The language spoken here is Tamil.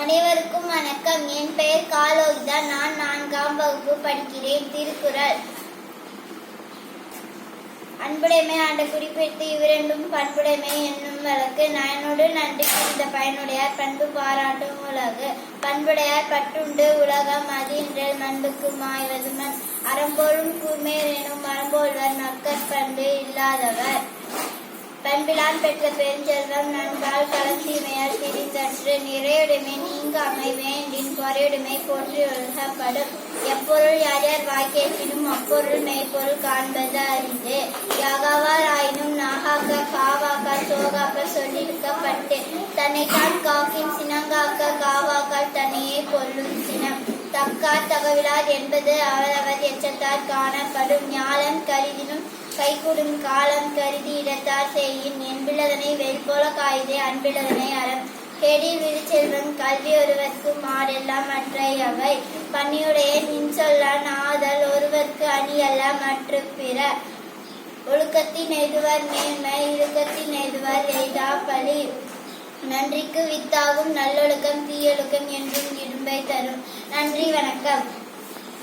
அனைவருக்கும் வணக்கம். என் பெயர் காலோகிதா. நான் நான்காம் வகுப்பு படிக்கிறேன். திருக்குறள். அன்புடைமை ஆண்ட குறிப்பிட்டு இவ்விரண்டும் பண்புடைமை என்னும் வழக்கு. நயனோடு நன்றி புரிந்த பயனுடையார் பண்பு பாராட்டும் உலகு. பண்புடையார் பட்டுண்டு உலகம் அதின்ற மண்புக்கு மாய்வது மண் அறம்போலும் கூர்மேர் எனும் மரம்போல்வர் நற்கற்பண்பு இல்லாதவர். நம்பிலான் பெற்ற பெருஞ்செல்வம் நண்பால் கலந்தீமையால் திரிந்தற்று நிறையுடைமை நீங்காமை வேண்டின் பொறையுடைமை போற்றி ஒழுகப்படும் எப்பொருள் யார் யார் வாய்க்கேற்றினும் அப்பொருள் மெய்ப்பொருள் காண்பது அறிந்து. யாகாவார் ஆயினும் நாகாக்க காவாக்க சோகாக்க சொல்லியிருக்கப்பட்டு தன்னைத்தான் காக்கின் சினங்காக்க காவாக்கால் தன்னையே கொல்லும் சினம். தக்கார் தகவிலார் என்பது அவரவர் எச்சத்தால் காணப்படும். ஞாலம் கருதினும் கைகூடும் காலம் கருதி இடத்தார் செய்யின் அன்பிலதனை வெல்போல காயுதே அன்பிலதனை அறம். கெடி விழுச்செல்வன் கல்வி ஒருவர்க்கு மாறெல்லாம் மற்றையவை பணியுடைய நின் ஆதல் ஒருவர்க்கு அணியல்ல மற்ற பிற. ஒழுக்கத்தின் எதுவர் மேன்மை இழுக்கத்தின் எதுவர் எய்தா பழி. நன்றிக்கு வித்தாகும் நல்லொழுக்கம் தீயொழுக்கம் என்றும் இடும்பை தரும். நன்றி வணக்கம்.